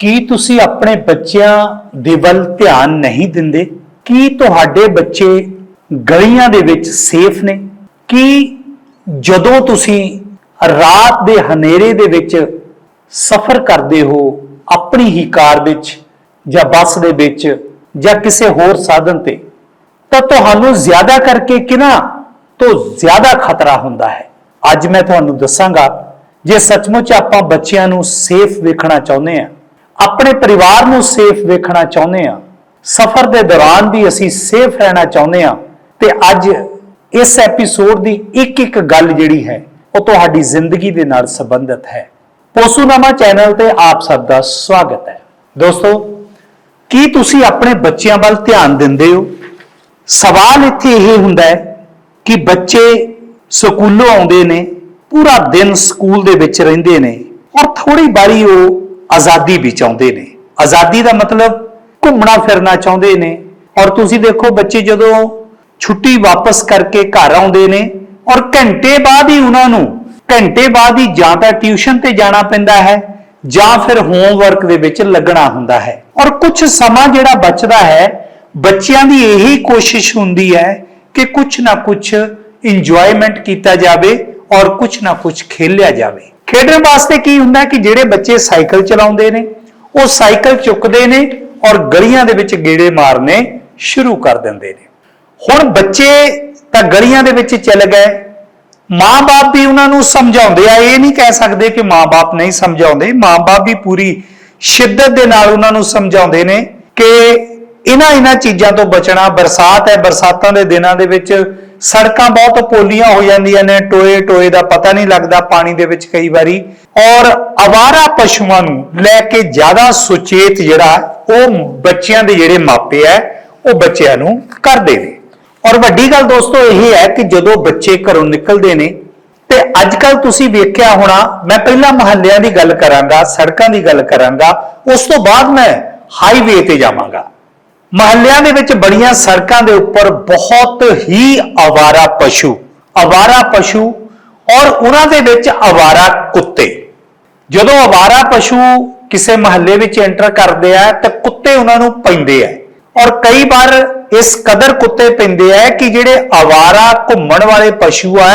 ਕੀ ਤੁਸੀਂ ਆਪਣੇ ਬੱਚਿਆਂ ਦੇ ਵੱਲ ਧਿਆਨ ਨਹੀਂ ਦਿੰਦੇ? ਕੀ ਤੁਹਾਡੇ ਬੱਚੇ ਗਲੀਆਂ ਦੇ ਵਿੱਚ ਸੇਫ ਨੇ? ਕੀ ਜਦੋਂ ਤੁਸੀਂ ਰਾਤ ਦੇ ਹਨੇਰੇ ਦੇ ਵਿੱਚ ਸਫ਼ਰ ਕਰਦੇ ਹੋ, ਆਪਣੀ ਹੀ ਕਾਰ ਵਿੱਚ ਜਾਂ ਬੱਸ ਦੇ ਵਿੱਚ ਜਾਂ ਕਿਸੇ ਹੋਰ ਸਾਧਨ ਤੇ, ਤਾਂ ਤੁਹਾਨੂੰ ਜ਼ਿਆਦਾ ਕਰਕੇ ਕਿਹਨਾਂ ਤੋਂ ਜ਼ਿਆਦਾ ਖਤਰਾ ਹੁੰਦਾ ਹੈ? ਅੱਜ ਮੈਂ ਤੁਹਾਨੂੰ ਦੱਸਾਂਗਾ, ਜੇ ਸੱਚਮੁੱਚ ਆਪਾਂ ਬੱਚਿਆਂ ਨੂੰ ਸੇਫ ਵੇਖਣਾ ਚਾਹੁੰਦੇ ਹਾਂ ਆਪਣੇ ਪਰਿਵਾਰ ਨੂੰ ਸੇਫ ਵੇਖਣਾ ਚਾਹੁੰਦੇ ਹਾਂ। ਸਫ਼ਰ ਦੇ ਦੌਰਾਨ ਵੀ ਅਸੀਂ ਸੇਫ ਰਹਿਣਾ ਚਾਹੁੰਦੇ ਹਾਂ। ਤੇ ਅੱਜ ਇਸ ਐਪੀਸੋਡ ਦੀ ਇੱਕ ਇੱਕ ਗੱਲ ਜਿਹੜੀ ਹੈ, ਉਹ ਤੁਹਾਡੀ ਜ਼ਿੰਦਗੀ ਦੇ ਨਾਲ ਸੰਬੰਧਿਤ ਹੈ। ਪੋਸੂਨਾਮਾ ਚੈਨਲ ਤੇ ਆਪ ਸਭ ਦਾ ਸਵਾਗਤ ਹੈ। ਦੋਸਤੋ, ਕੀ ਤੁਸੀਂ ਆਪਣੇ ਬੱਚਿਆਂ ਵੱਲ ਧਿਆਨ ਦਿੰਦੇ ਹੋ? ਸਵਾਲ ਇੱਥੇ ਇਹ ਹੁੰਦਾ ਹੈ ਕਿ ਬੱਚੇ ਸਕੂਲੋਂ ਆਉਂਦੇ ਨੇ, ਪੂਰਾ ਦਿਨ ਸਕੂਲ ਦੇ ਵਿੱਚ ਰਹਿੰਦੇ ਨੇ, ਔਰ ਥੋੜੀ ਬਾਰੀ ਉਹ ਆਜ਼ਾਦੀ ਵੀ ਚਾਹੁੰਦੇ ਨੇ। ਆਜ਼ਾਦੀ ਦਾ ਮਤਲਬ ਘੁੰਮਣਾ ਫਿਰਨਾ ਚਾਹੁੰਦੇ ਨੇ। ਔਰ ਤੁਸੀਂ ਦੇਖੋ ਬੱਚੇ ਜਦੋਂ ਛੁੱਟੀ ਵਾਪਸ ਕਰਕੇ ਘਰ ਆਉਂਦੇ ਨੇ ਔਰ ਘੰਟੇ ਬਾਅਦ ਹੀ ਉਹਨਾਂ ਨੂੰ, ਘੰਟੇ ਬਾਅਦ ਹੀ ਜਾਂ ਤਾਂ ਟਿਊਸ਼ਨ ਤੇ ਜਾਣਾ ਪੈਂਦਾ ਹੈ ਜਾਂ ਫਿਰ ਹੋਮਵਰਕ ਦੇ ਵਿੱਚ ਲੱਗਣਾ ਹੁੰਦਾ ਹੈ। ਔਰ ਕੁਝ ਸਮਾਂ ਜਿਹੜਾ ਬਚਦਾ ਹੈ, ਬੱਚਿਆਂ ਦੀ ਇਹੀ ਕੋਸ਼ਿਸ਼ ਹੁੰਦੀ ਹੈ ਕਿ ਕੁਝ ਨਾ ਕੁਝ ਇੰਜੋਇਮੈਂਟ ਕੀਤਾ ਜਾਵੇ ਔਰ ਕੁਝ ਨਾ ਕੁਝ ਖੇਲਿਆ ਜਾਵੇ। ਖੇਡਣ ਵਾਸਤੇ ਕੀ ਹੁੰਦਾ ਕਿ ਜਿਹੜੇ ਬੱਚੇ ਸਾਈਕਲ ਚਲਾਉਂਦੇ ਨੇ, ਉਹ ਸਾਈਕਲ ਚੁੱਕਦੇ ਨੇ ਔਰ ਗਲੀਆਂ ਦੇ ਵਿੱਚ ਗੇੜੇ ਮਾਰਨੇ ਸ਼ੁਰੂ ਕਰ ਦਿੰਦੇ ਨੇ। ਹੁਣ ਬੱਚੇ ਤਾਂ ਗਲੀਆਂ ਦੇ ਵਿੱਚ ਚੱਲ ਗਏ। ਮਾਂ-ਬਾਪ ਵੀ ਉਹਨਾਂ ਨੂੰ ਸਮਝਾਉਂਦੇ ਆ, ਇਹ ਨਹੀਂ ਕਹਿ ਸਕਦੇ ਕਿ ਮਾਂ-ਬਾਪ ਨਹੀਂ ਸਮਝਾਉਂਦੇ। ਮਾਂ-ਬਾਪ ਵੀ ਪੂਰੀ ਸ਼ਿੱਦਤ ਦੇ ਨਾਲ ਉਹਨਾਂ ਨੂੰ ਸਮਝਾਉਂਦੇ ਨੇ ਕਿ ਇਹਨਾਂ ਇਹਨਾਂ ਚੀਜ਼ਾਂ ਤੋਂ ਬਚਣਾ, ਬਰਸਾਤ ਹੈ, ਬਰਸਾਤਾਂ ਦੇ ਦਿਨਾਂ ਦੇ ਵਿੱਚ ਸੜਕਾਂ ਬਹੁਤ ਪੋਲੀਆਂ ਹੋ ਜਾਂਦੀਆਂ ਨੇ, ਟੋਏ ਟੋਏ ਦਾ ਪਤਾ ਨਹੀਂ ਲੱਗਦਾ ਪਾਣੀ ਦੇ ਵਿੱਚ ਕਈ ਵਾਰੀ। ਔਰ ਅਵਾਰਾ ਪਸ਼ੂਆਂ ਨੂੰ ਲੈ ਕੇ ਜ਼ਿਆਦਾ ਸੁਚੇਤ ਜਿਹੜਾ, ਉਹ ਬੱਚਿਆਂ ਦੇ ਜਿਹੜੇ ਮਾਪੇ ਹੈ, ਉਹ ਬੱਚਿਆਂ ਨੂੰ ਕਰਦੇ ਨੇ। ਔਰ ਵੱਡੀ ਗੱਲ ਦੋਸਤੋ ਇਹ ਹੈ ਕਿ ਜਦੋਂ ਬੱਚੇ ਘਰੋਂ ਨਿਕਲਦੇ ਨੇ, ਤੇ ਅੱਜ ਕੱਲ ਤੁਸੀਂ ਵੇਖਿਆ ਹੋਣਾ, ਮੈਂ ਪਹਿਲਾਂ ਮੁਹੱਲਿਆਂ ਦੀ ਗੱਲ ਕਰਾਂਗਾ, ਸੜਕਾਂ ਦੀ ਗੱਲ ਕਰਾਂਗਾ, ਉਸ ਤੋਂ ਬਾਅਦ ਮੈਂ ਹਾਈਵੇ ਤੇ ਜਾਵਾਂਗਾ। ਮੁਹੱਲਿਆਂ ਦੇ ਵਿੱਚ ਬੜੀਆਂ ਸੜਕਾਂ ਦੇ ਉੱਪਰ ਬਹੁਤ ਹੀ ਆਵਾਰਾ ਪਸ਼ੂ ਆਵਾਰਾ ਪਸ਼ੂ ਔਰ ਉਹਨਾਂ ਦੇ ਵਿੱਚ ਆਵਾਰਾ ਕੁੱਤੇ। ਜਦੋਂ ਆਵਾਰਾ ਪਸ਼ੂ ਕਿਸੇ ਮਹੱਲੇ ਵਿੱਚ ਐਂਟਰ ਕਰਦੇ ਆ ਤਾਂ ਕੁੱਤੇ ਉਹਨਾਂ ਨੂੰ ਪੈਂਦੇ ਆ। ਔਰ ਕਈ ਵਾਰ ਇਸ ਕਦਰ ਕੁੱਤੇ ਪੈਂਦੇ ਆ ਕਿ ਜਿਹੜੇ ਆਵਾਰਾ ਘੁੰਮਣ ਵਾਲੇ ਪਸ਼ੂ ਆ,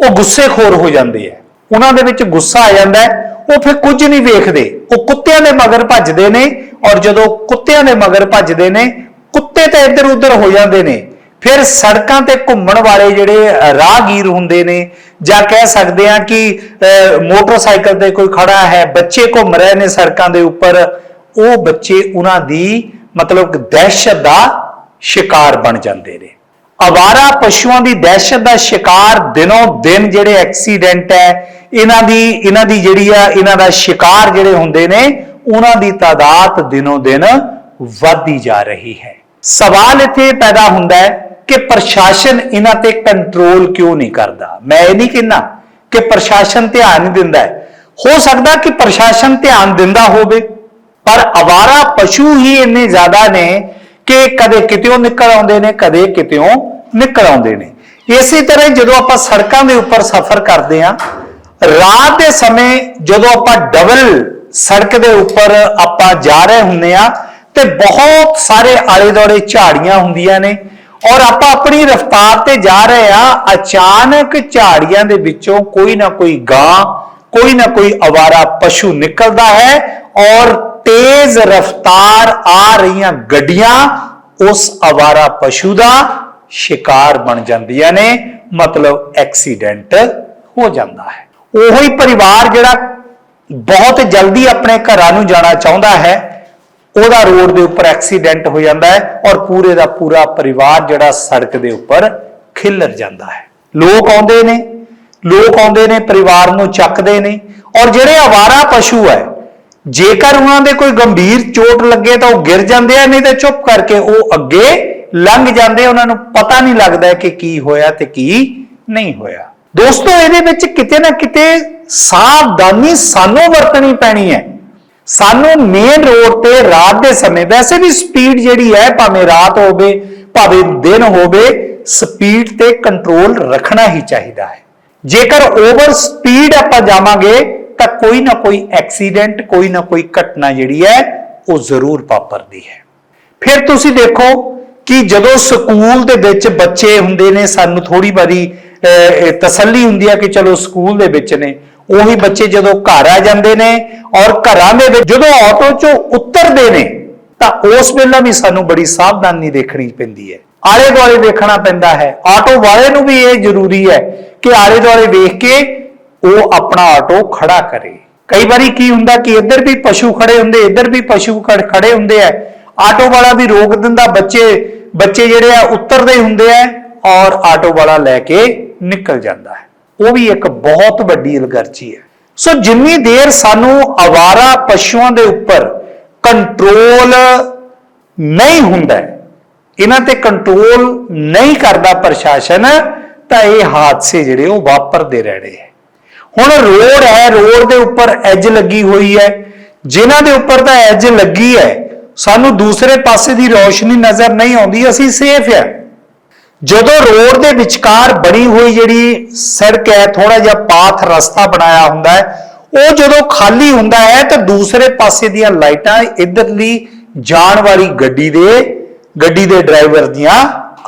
ਉਹ ਗੁੱਸੇਖੋਰ ਹੋ ਜਾਂਦੇ ਆ। ਉਹਨਾਂ ਦੇ ਵਿੱਚ ਗੁੱਸਾ ਆ ਜਾਂਦਾ ਹੈ ਉਹ ਫਿਰ ਕੁਝ ਨਹੀਂ ਵੇਖਦੇ। ਉਹ ਕੁੱਤਿਆਂ ਦੇ ਮਗਰ ਭੱਜਦੇ ਨੇ ਔਰ ਜਦੋਂ ਕੁੱਤਿਆਂ ਦੇ ਮਗਰ ਭੱਜਦੇ ਨੇ ਕੁੱਤੇ ਤਾਂ ਇੱਧਰ ਉੱਧਰ ਹੋ ਜਾਂਦੇ ਨੇ। ਫਿਰ ਸੜਕਾਂ ਤੇ ਘੁੰਮਣ ਵਾਲੇ ਜਿਹੜੇ ਰਾਹਗੀਰ ਹੁੰਦੇ ਨੇ ਜਾਂ ਕਹਿ ਸਕਦੇ ਆ ਕਿ ਅ, ਮੋਟਰਸਾਈਕਲ ਤੇ ਕੋਈ ਖੜਾ ਹੈ ਬੱਚੇ ਘੁੰਮ ਰਹੇ ਨੇ ਸੜਕਾਂ ਦੇ ਉੱਪਰ ਉਹ ਬੱਚੇ ਉਹਨਾਂ ਦੀ ਮਤਲਬ ਕਿ ਦਹਿਸ਼ਤ ਦਾ ਸ਼ਿਕਾਰ ਬਣ ਜਾਂਦੇ ਨੇ। ਅਵਾਰਾ ਪਸ਼ੂਆਂ ਦੀ ਦਹਿਸ਼ਤ ਦਾ ਸ਼ਿਕਾਰ ਦਿਨੋਂ ਦਿਨ ਜਿਹੜੇ ਐਕਸੀਡੈਂਟ ਹੈ, ਇਹਨਾਂ ਦੀ ਇਹਨਾਂ ਦੀ ਜਿਹੜੀ ਆ, ਇਹਨਾਂ ਦਾ ਸ਼ਿਕਾਰ ਜਿਹੜੇ ਹੁੰਦੇ ਨੇ, ਉਹਨਾਂ ਦੀ ਤਾਦਾਦ ਦਿਨੋਂ ਦਿਨ ਵੱਧਦੀ ਜਾ ਰਹੀ ਹੈ। ਸਵਾਲ ਇੱਥੇ ਪੈਦਾ ਹੁੰਦਾ ਹੈ ਕਿ ਪ੍ਰਸ਼ਾਸਨ ਇਹਨਾਂ ਤੇ ਕੰਟਰੋਲ ਕਿਉਂ ਨਹੀਂ ਕਰਦਾ? ਮੈਂ ਇਹ ਨਹੀਂ ਕਹਿੰਦਾ ਕਿ ਪ੍ਰਸ਼ਾਸਨ ਧਿਆਨ ਨਹੀਂ ਦਿੰਦਾ ਹੋ। ਸਕਦਾ ਕਿ ਪ੍ਰਸ਼ਾਸਨ ਧਿਆਨ ਦਿੰਦਾ ਹੋਵੇ, ਪਰ ਅਵਾਰਾ ਪਸ਼ੂ ਹੀ ਇੰਨੇ ਜ਼ਿਆਦਾ ਨੇ ਕਿ ਕਦੇ ਕਿਤੇੋਂ ਨਿਕਲ ਆਉਂਦੇ ਨੇ, ਕਦੇ ਕਿਤੇੋਂ ਨਿਕਲ ਆਉਂਦੇ ਨੇ। ਇਸੇ ਤਰ੍ਹਾਂ ਜਦੋਂ ਆਪਾਂ ਸੜਕਾਂ ਦੇ ਉੱਪਰ ਸਫ਼ਰ ਕਰਦੇ ਹਾਂ, ਰਾਤ ਦੇ ਸਮੇਂ ਜਦੋਂ ਆਪਾਂ ਡਬਲ ਸੜਕ ਦੇ ਉੱਪਰ ਆਪਾਂ ਜਾ ਰਹੇ ਹੁੰਦੇ ਆ ਤੇ ਬਹੁਤ ਸਾਰੇ ਆਲੇ ਦੁਆਲੇ ਝਾੜੀਆਂ ਹੁੰਦੀਆਂ ਨੇ ਔਰ ਆਪਾਂ ਆਪਣੀ ਰਫ਼ਤਾਰ ਤੇ ਜਾ ਰਹੇ ਆ ਅਚਾਨਕ ਝਾੜੀਆਂ ਦੇ ਵਿੱਚੋਂ ਕੋਈ ਨਾ ਕੋਈ ਗਾਂ, ਕੋਈ ਨਾ ਕੋਈ ਅਵਾਰਾ ਪਸ਼ੂ ਨਿਕਲਦਾ ਹੈ ਔਰ ਤੇਜ਼ ਰਫ਼ਤਾਰ ਆ ਰਹੀਆਂ ਗੱਡੀਆਂ ਉਸ ਅਵਾਰਾ ਪਸ਼ੂ ਦਾ ਸ਼ਿਕਾਰ ਬਣ ਜਾਂਦੀਆਂ ਨੇ, ਮਤਲਬ ਐਕਸੀਡੈਂਟ ਹੋ ਜਾਂਦਾ ਹੈ। ਉਹੀ ਪਰਿਵਾਰ ਜਿਹੜਾ ਬਹੁਤ ਜਲਦੀ ਆਪਣੇ ਘਰਾਂ ਨੂੰ ਜਾਣਾ ਚਾਹੁੰਦਾ ਹੈ, ਉਹਦਾ ਰੋਡ ਦੇ ਉੱਪਰ ਐਕਸੀਡੈਂਟ ਹੋ ਜਾਂਦਾ ਹੈ ਔਰ ਪੂਰੇ ਦਾ ਪੂਰਾ ਪਰਿਵਾਰ ਜਿਹੜਾ ਸੜਕ ਦੇ ਉੱਪਰ ਖਿਲਰ ਜਾਂਦਾ ਹੈ। ਲੋਕ ਆਉਂਦੇ ਨੇ, ਲੋਕ ਆਉਂਦੇ ਨੇ, ਪਰਿਵਾਰ ਨੂੰ ਚੱਕਦੇ ਨੇ ਔਰ ਜਿਹੜੇ ਆਵਾਰਾ ਪਸ਼ੂ ਹੈ ਜੇਕਰ ਉਹਨਾਂ ਦੇ ਕੋਈ ਗੰਭੀਰ ਚੋਟ ਲੱਗੇ ਤਾਂ ਉਹ ਗਿਰ ਜਾਂਦੇ ਆ, ਨਹੀਂ ਤਾਂ ਚੁੱਪ ਕਰਕੇ ਉਹ ਅੱਗੇ ਲੰਘ ਜਾਂਦੇ ਉਹਨਾਂ ਨੂੰ ਪਤਾ ਨਹੀਂ ਲੱਗਦਾ ਕਿ ਕੀ ਹੋਇਆ ਤੇ ਕੀ ਨਹੀਂ ਹੋਇਆ। ਦੋਸਤੋ, ਇਹਦੇ ਵਿੱਚ ਕਿਤੇ ਨਾ ਕਿਤੇ ਸਾਵਧਾਨੀ ਸਾਨੂੰ ਵਰਤਣੀ ਪੈਣੀ ਹੈ। ਸਾਨੂੰ ਮੇਨ ਰੋਡ ਤੇ ਰਾਤ ਦੇ ਸਮੇਂ, ਵੈਸੇ ਵੀ ਸਪੀਡ ਜਿਹੜੀ ਹੈ, ਭਾਵੇਂ ਰਾਤ ਹੋਵੇ, ਭਾਵੇਂ ਦਿਨ ਹੋਵੇ ਸਪੀਡ ਤੇ ਕੰਟਰੋਲ ਰੱਖਣਾ ਹੀ ਚਾਹੀਦਾ ਹੈ। ਜੇਕਰ ਓਵਰ ਸਪੀਡ ਆਪਾਂ ਜਾਵਾਂਗੇ ਤਾਂ ਕੋਈ ਨਾ ਕੋਈ ਐਕਸੀਡੈਂਟ, ਕੋਈ ਨਾ ਕੋਈ ਘਟਨਾ ਜਿਹੜੀ ਹੈ, ਉਹ ਜ਼ਰੂਰ ਵਾਪਰਦੀ ਹੈ। ਫਿਰ ਤੁਸੀਂ ਦੇਖੋ ਕਿ ਜਦੋਂ ਸਕੂਲ ਦੇ ਵਿੱਚ ਬੱਚੇ ਹੁੰਦੇ ਨੇ, ਸਾਨੂੰ ਥੋੜੀ ਵਾਰੀ ਤਸੱਲੀ ਹੁੰਦੀ ਹੈ ਕਿ ਚਲੋ ਸਕੂਲ ਦੇ ਵਿੱਚ ਨੇ। ਉਹੀ ਬੱਚੇ ਜਦੋਂ ਘਰ ਆ ਜਾਂਦੇ ਨੇ ਔਰ ਘਰਾਂ ਦੇ ਵਿੱਚ ਜਦੋਂ ਆਟੋ ਚੋਂ ਉਤਰਦੇ ਨੇ, ਤਾਂ ਉਸ ਵੇਲੇ ਵੀ ਸਾਨੂੰ ਬੜੀ ਸਾਵਧਾਨੀ ਦੇਖਣੀ ਪੈਂਦੀ ਹੈ। ਆਲੇ ਦੁਆਲੇ ਦੇਖਣਾ ਪੈਂਦਾ ਹੈ। ਆਟੋ ਵਾਲੇ ਨੂੰ ਵੀ ਇਹ ਜ਼ਰੂਰੀ ਹੈ ਕਿ ਆਲੇ ਦੁਆਲੇ ਵੇਖ ਕੇ ਉਹ ਆਪਣਾ ਆਟੋ ਖੜਾ ਕਰੇ। ਕਈ ਵਾਰੀ ਕੀ ਹੁੰਦਾ ਕਿ ਇੱਧਰ ਵੀ ਪਸ਼ੂ ਖੜੇ ਹੁੰਦੇ, ਇੱਧਰ ਵੀ ਪਸ਼ੂ ਖੜ- ਖੜੇ ਹੁੰਦੇ ਆ। ਆਟੋ ਵਾਲਾ ਵੀ ਰੋਕ ਦਿੰਦਾ, ਬੱਚੇ ਬੱਚੇ ਜਿਹੜੇ ਆ ਉਤਰਦੇ ਹੁੰਦੇ ਆ ਔਰ ਆਟੋ ਵਾਲਾ ਲੈ ਕੇ ਨਿਕਲ ਜਾਂਦਾ ਹੈ। ਉਹ ਵੀ ਇੱਕ ਬਹੁਤ ਵੱਡੀ ਅਲਗਰਜੀ ਹੈ। ਸੋ ਜਿੰਨੀ ਦੇਰ ਸਾਨੂੰ ਅਵਾਰਾ ਪਸ਼ੂਆਂ ਦੇ ਉੱਪਰ ਕੰਟਰੋਲ ਨਹੀਂ ਹੁੰਦਾ ਇਹਨਾਂ ਤੇ ਕੰਟਰੋਲ ਨਹੀਂ ਕਰਦਾ ਪ੍ਰਸ਼ਾਸਨ, ਤਾਂ ਇਹ ਹਾਦਸੇ ਜਿਹੜੇ ਉਹ ਵਾਪਰਦੇ ਰਹਿਣੇ ਹੈ। ਹੁਣ ਰੋਡ ਹੈ, ਰੋਡ ਦੇ ਉੱਪਰ ਐਜ ਲੱਗੀ ਹੋਈ ਹੈ। ਜਿਨ੍ਹਾਂ ਦੇ ਉੱਪਰ ਤਾਂ ਐਜ ਲੱਗੀ ਹੈ, ਸਾਨੂੰ ਦੂਸਰੇ ਪਾਸੇ ਦੀ ਰੋਸ਼ਨੀ ਨਜ਼ਰ ਨਹੀਂ ਆਉਂਦੀ, ਅਸੀਂ ਸੇਫ ਹੈ। ਜਦੋਂ ਰੋਡ ਦੇ ਵਿਚਕਾਰ ਬਣੀ ਹੋਈ ਜਿਹੜੀ ਸੜਕ ਹੈ ਥੋੜਾ ਜਿਹਾ ਪਾਥ ਰਸਤਾ ਬਣਾਇਆ ਹੁੰਦਾ ਹੈ, ਉਹ ਜਦੋਂ ਖਾਲੀ ਹੁੰਦਾ ਹੈ, ਤਾਂ ਦੂਸਰੇ ਪਾਸੇ ਦੀਆਂ ਲਾਈਟਾਂ ਇਧਰਲੀ ਜਾਣ ਵਾਲੀ ਗੱਡੀ ਦੇ ਗੱਡੀ ਦੇ ਡਰਾਈਵਰ ਦੀਆਂ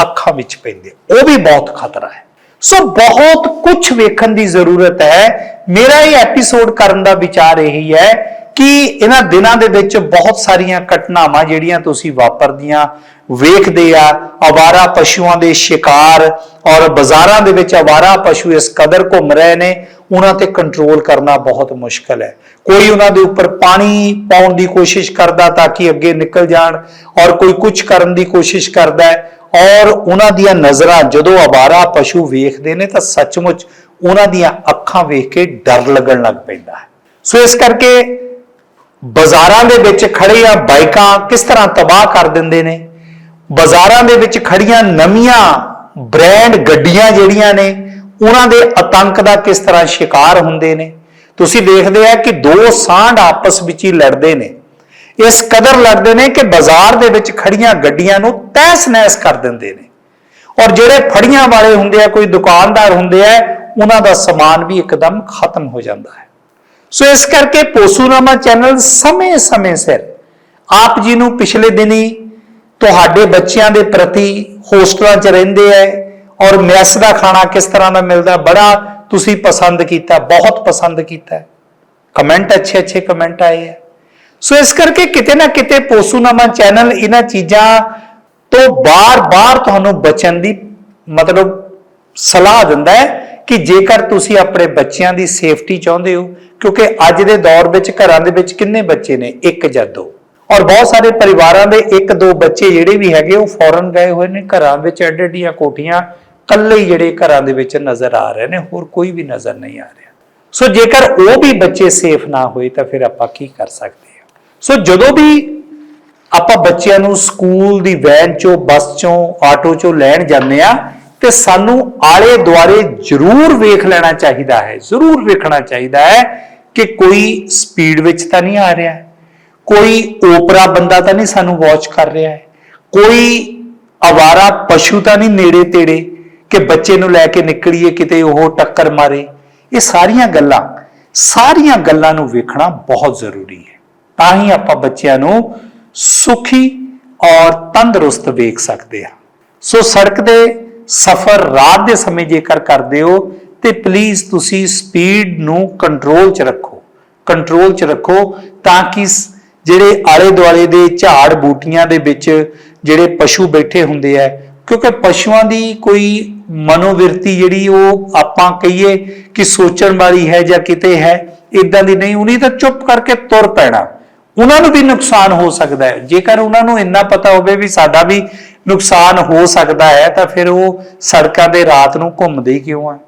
ਅੱਖਾਂ ਵਿੱਚ ਪੈਂਦੇ ਉਹ ਵੀ ਬਹੁਤ ਖਤਰਾ ਹੈ। ਸੋ ਬਹੁਤ ਕੁਝ ਵੇਖਣ ਦੀ ਜ਼ਰੂਰਤ ਹੈ ਮੇਰਾ ਇਹ ਐਪੀਸੋਡ ਕਰਨ ਦਾ ਵਿਚਾਰ ਇਹੀ ਹੈ ਕਿ ਇਹਨਾਂ ਦਿਨਾਂ ਦੇ ਵਿੱਚ ਬਹੁਤ ਸਾਰੀਆਂ ਘਟਨਾਵਾਂ ਜਿਹੜੀਆਂ ਤੁਸੀਂ ਵਾਪਰਦੀਆਂ ਵੇਖਦੇ ਆ ਅਵਾਰਾ ਪਸ਼ੂਆਂ ਦੇ ਸ਼ਿਕਾਰ ਔਰ ਬਾਜ਼ਾਰਾਂ ਦੇ ਵਿੱਚ ਅਵਾਰਾ ਪਸ਼ੂ ਇਸ ਕਦਰ ਘੁੰਮ ਰਹੇ ਨੇ ਉਹਨਾਂ ਤੇ ਕੰਟਰੋਲ ਕਰਨਾ ਬਹੁਤ ਮੁਸ਼ਕਲ ਹੈ ਕੋਈ ਉਹਨਾਂ ਦੇ ਉੱਪਰ ਪਾਣੀ ਪਾਉਣ ਦੀ ਕੋਸ਼ਿਸ਼ ਕਰਦਾ ਤਾਂ ਕਿ ਅੱਗੇ ਨਿਕਲ ਜਾਣ ਔਰ ਕੋਈ ਕੁਝ ਕਰਨ ਦੀ ਕੋਸ਼ਿਸ਼ ਕਰਦਾ ਹੈ ਔਰ ਉਹਨਾਂ ਦੀਆਂ ਨਜ਼ਰਾਂ ਜਦੋਂ ਅਵਾਰਾ ਪਸ਼ੂ ਵੇਖਦੇ ਨੇ ਤਾਂ ਸੱਚਮੁੱਚ ਉਹਨਾਂ ਦੀਆਂ ਅੱਖਾਂ ਵੇਖ ਕੇ ਡਰ ਲੱਗਣ ਲੱਗ ਪੈਂਦਾ ਹੈ। ਸੋ ਇਸ ਕਰਕੇ ਬਾਜ਼ਾਰਾਂ ਦੇ ਵਿੱਚ ਖੜੀਆਂ ਬਾਈਕਾਂ ਕਿਸ ਤਰ੍ਹਾਂ ਤਬਾਹ ਕਰ ਦਿੰਦੇ ਨੇ? ਬਾਜ਼ਾਰਾਂ ਦੇ ਵਿੱਚ ਖੜੀਆਂ ਨਵੀਆਂ ਬ੍ਰਾਂਡ ਗੱਡੀਆਂ ਜਿਹੜੀਆਂ ਨੇ, ਉਹਨਾਂ ਦੇ ਆਤੰਕ ਦਾ ਕਿਸ ਤਰ੍ਹਾਂ ਸ਼ਿਕਾਰ ਹੁੰਦੇ ਨੇ? ਤੁਸੀਂ ਦੇਖਦੇ ਆ ਕਿ ਦੋ ਸਾਂਢ ਆਪਸ ਵਿੱਚ ਹੀ ਲੜਦੇ ਨੇ। ਇਸ ਕਦਰ ਲੱਗਦੇ ਨੇ ਕਿ ਬਾਜ਼ਾਰ ਦੇ ਵਿੱਚ ਖੜੀਆਂ ਗੱਡੀਆਂ ਨੂੰ ਤਹਿਸ-ਨਹਿਸ ਕਰ ਦਿੰਦੇ ਨੇ। ਔਰ ਜਿਹੜੇ ਫੜੀਆਂ ਵਾਲੇ ਹੁੰਦੇ ਆ, ਕੋਈ ਦੁਕਾਨਦਾਰ ਹੁੰਦੇ ਆ, ਉਹਨਾਂ ਦਾ ਸਮਾਨ ਵੀ ਇੱਕਦਮ ਖਤਮ ਹੋ ਜਾਂਦਾ ਹੈ। ਸੋ ਇਸ ਕਰਕੇ ਪੋਸੂਨਾਮਾ ਚੈਨਲ ਸਮੇਂ-ਸਮੇਂ ਸਿਰ ਆਪ ਜੀ ਨੂੰ ਪਿਛਲੇ ਦਿਨੀ ਤੁਹਾਡੇ ਬੱਚਿਆਂ ਦੇ ਪ੍ਰਤੀ ਹੋਸਟਲਾਂ 'ਚ ਰਹਿੰਦੇ ਐ ਔਰ ਮੈਸ ਦਾ ਖਾਣਾ ਕਿਸ ਤਰ੍ਹਾਂ ਦਾ ਮਿਲਦਾ, ਬੜਾ ਤੁਸੀਂ ਪਸੰਦ ਕੀਤਾ, ਬਹੁਤ ਪਸੰਦ ਕੀਤਾ। ਕਮੈਂਟ ਅੱਛੇ ਅੱਛੇ ਕਮੈਂਟ ਆਏ ਹੈ ਸੋ ਇਸ ਕਰਕੇ ਕਿਤੇ ਨਾ ਕਿਤੇ ਪੋਸੂਨਾਮਾ ਚੈਨਲ ਇਹਨਾਂ ਚੀਜ਼ਾਂ ਤੋਂ ਬਾਰ-ਬਾਰ ਤੁਹਾਨੂੰ ਬਚਣ ਦੀ ਮਤਲਬ ਸਲਾਹ ਦਿੰਦਾ ਹੈ ਕਿ ਜੇਕਰ ਤੁਸੀਂ ਆਪਣੇ ਬੱਚਿਆਂ ਦੀ ਸੇਫਟੀ ਚਾਹੁੰਦੇ ਹੋ, ਕਿਉਂਕਿ ਅੱਜ ਦੇ ਦੌਰ ਵਿੱਚ ਘਰਾਂ ਦੇ ਵਿੱਚ ਕਿੰਨੇ ਬੱਚੇ ਨੇ? ਇੱਕ ਜਾਂ ਦੋ। ਔਰ ਬਹੁਤ ਸਾਰੇ ਪਰਿਵਾਰਾਂ ਦੇ ਇੱਕ ਦੋ ਬੱਚੇ ਜਿਹੜੇ ਵੀ ਹੈਗੇ, ਉਹ ਫੌਰਨ ਗਏ ਹੋਏ ਨੇ, ਘਰਾਂ ਵਿੱਚ ਐਡ ਐਡੀਆਂ ਕੋਠੀਆਂ ਕੱਲੇ ਜਿਹੜੇ ਘਰਾਂ ਦੇ ਵਿੱਚ ਨਜ਼ਰ ਆ ਰਹੇ ਨੇ, ਹੋਰ ਕੋਈ ਵੀ ਨਜ਼ਰ ਨਹੀਂ ਆ ਰਿਹਾ। ਸੋ ਜੇਕਰ ਉਹ ਵੀ ਬੱਚੇ ਸੇਫ ਨਾ ਹੋਏ, ਤਾਂ ਫਿਰ ਆਪਾਂ ਕੀ ਕਰ ਸਕਦੇ? ਸੋ ਜਦੋਂ ਵੀ ਆਪਾਂ ਬੱਚਿਆਂ ਨੂੰ ਸਕੂਲ ਦੀ ਵੈਨ ਚੋਂ, ਬੱਸ ਚੋਂ, ਆਟੋ ਚੋਂ ਲੈਣ ਜਾਂਦੇ ਆ ਤੇ ਸਾਨੂੰ ਆਲੇ ਦੁਆਲੇ ਜ਼ਰੂਰ ਵੇਖ ਲੈਣਾ ਚਾਹੀਦਾ ਹੈ, ਜ਼ਰੂਰ ਵੇਖਣਾ ਚਾਹੀਦਾ ਹੈ ਕਿ ਕੋਈ ਸਪੀਡ ਵਿੱਚ ਤਾਂ ਨਹੀਂ ਆ ਰਿਹਾ, ਕੋਈ ਓਪਰਾ ਬੰਦਾ ਤਾਂ ਨਹੀਂ ਸਾਨੂੰ ਵਾਚ ਕਰ ਰਿਹਾ ਹੈ, ਕੋਈ ਅਵਾਰਾ ਪਸ਼ੂ ਤਾਂ ਨਹੀਂ ਨੇੜੇ ਤੇੜੇ ਕਿ ਬੱਚੇ ਨੂੰ ਲੈ ਕੇ ਨਿਕਲੀਏ, ਕਿਤੇ ਉਹ ਟੱਕਰ ਮਾਰੇ, ਇਹ ਸਾਰੀਆਂ ਗੱਲਾਂ ਸਾਰੀਆਂ ਗੱਲਾਂ ਨੂੰ ਵੇਖਣਾ ਬਹੁਤ ਜ਼ਰੂਰੀ ਹੈ। ਤਾਂ ਹੀ ਆਪਾਂ ਬੱਚਿਆਂ ਨੂੰ ਸੁਖੀ ਔਰ ਤੰਦਰੁਸਤ ਵੇਖ ਸਕਦੇ ਹਾਂ। ਸੋ ਸੜਕ ਦੇ ਸਫ਼ਰ ਰਾਤ ਦੇ ਸਮੇਂ ਜੇਕਰ ਕਰਦੇ ਹੋ, ਤੇ ਪਲੀਜ਼ ਤੁਸੀਂ ਸਪੀਡ ਨੂੰ ਕੰਟਰੋਲ 'ਚ ਰੱਖੋ। ਕੰਟਰੋਲ 'ਚ ਰੱਖੋ ਤਾਂ ਕਿ ਜਿਹੜੇ ਆਲੇ ਦੁਆਲੇ ਦੇ ਝਾੜ ਬੂਟੀਆਂ ਦੇ ਵਿੱਚ ਜਿਹੜੇ ਪਸ਼ੂ ਬੈਠੇ ਹੁੰਦੇ ਆ, ਕਿਉਂਕਿ ਪਸ਼ੂਆਂ ਦੀ ਕੋਈ ਮਨੋਵਿਰਤੀ ਜਿਹੜੀ ਉਹ ਆਪਾਂ ਕਹੀਏ ਕਿ ਸੋਚਣ ਵਾਲੀ ਹੈ ਜਾਂ ਕਿਤੇ ਹੈ ਇਦਾਂ ਦੀ ਨਹੀਂ, ਉਹਨੇ ਤਾਂ ਚੁੱਪ ਕਰਕੇ ਤੁਰ ਪੈਣਾ। ਉਹਨਾਂ ਨੂੰ ਵੀ ਨੁਕਸਾਨ ਹੋ ਸਕਦਾ ਹੈ। ਜੇਕਰ ਉਹਨਾਂ ਨੂੰ ਇੰਨਾ ਪਤਾ ਹੋਵੇ ਵੀ ਸਾਡਾ ਵੀ ਨੁਕਸਾਨ ਹੋ ਸਕਦਾ ਹੈ, ਤਾਂ ਫਿਰ ਉਹ ਸੜਕਾਂ ਦੇ ਰਾਤ ਨੂੰ ਘੁੰਮਦੇ ਹੀ ਕਿਉਂ ਆ?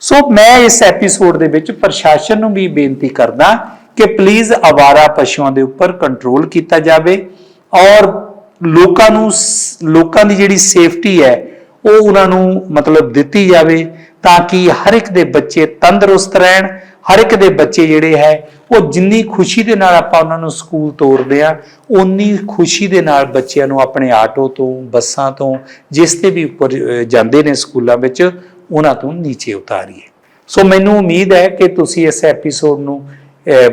ਸੋ ਮੈਂ ਇਸ ਐਪੀਸੋਡ ਦੇ ਵਿੱਚ ਪ੍ਰਸ਼ਾਸਨ ਨੂੰ ਵੀ ਬੇਨਤੀ ਕਰਦਾ ਕਿ ਪਲੀਜ਼ ਆਵਾਰਾ ਪਸ਼ੂਆਂ ਦੇ ਉੱਪਰ ਕੰਟਰੋਲ ਕੀਤਾ ਜਾਵੇ ਔਰ ਲੋਕਾਂ ਨੂੰ ਲੋਕਾਂ ਦੀ ਜਿਹੜੀ ਸੇਫਟੀ ਹੈ, ਉਹ ਉਹਨਾਂ ਨੂੰ ਮਤਲਬ ਦਿੱਤੀ ਜਾਵੇ ਤਾਂ ਕਿ ਹਰ ਇੱਕ ਦੇ ਬੱਚੇ ਤੰਦਰੁਸਤ ਰਹਿਣ ਹਰ ਇੱਕ ਦੇ ਬੱਚੇ ਜਿਹੜੇ ਹੈ, ਉਹ ਜਿੰਨੀ ਖੁਸ਼ੀ ਦੇ ਨਾਲ ਆਪਾਂ ਉਹਨਾਂ ਨੂੰ ਸਕੂਲ ਤੋਰਦੇ ਆ ਉਨੀ ਖੁਸ਼ੀ ਦੇ ਨਾਲ ਬੱਚਿਆਂ ਨੂੰ ਆਪਣੇ ਆਟੋ ਤੋਂ, ਬੱਸਾਂ ਤੋਂ, ਜਿਸ ਤੇ ਵੀ ਉੱਪਰ ਜਾਂਦੇ ਨੇ ਸਕੂਲਾਂ ਵਿੱਚ, ਉਹਨਾਂ ਤੋਂ ਨੀਚੇ ਉਤਾਰੀਏ। ਸੋ ਮੈਨੂੰ ਉਮੀਦ ਹੈ ਕਿ ਤੁਸੀਂ ਇਸ ਐਪੀਸੋਡ ਨੂੰ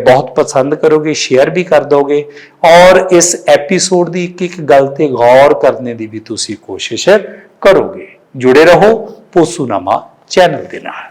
ਬਹੁਤ ਪਸੰਦ ਕਰੋਗੇ, ਸ਼ੇਅਰ ਵੀ ਕਰ ਦੋਗੇ ਔਰ ਇਸ ਐਪੀਸੋਡ ਦੀ ਇੱਕ ਇੱਕ ਗੱਲ ਤੇ ਗੌਰ ਕਰਨ ਦੀ ਵੀ ਤੁਸੀਂ ਕੋਸ਼ਿਸ਼ ਕਰੋਗੇ। ਜੁੜੇ ਰਹੋ ਪੋਸੂਨਾਮਾ ਚੈਨਲ ਦੇ ਨਾਲ।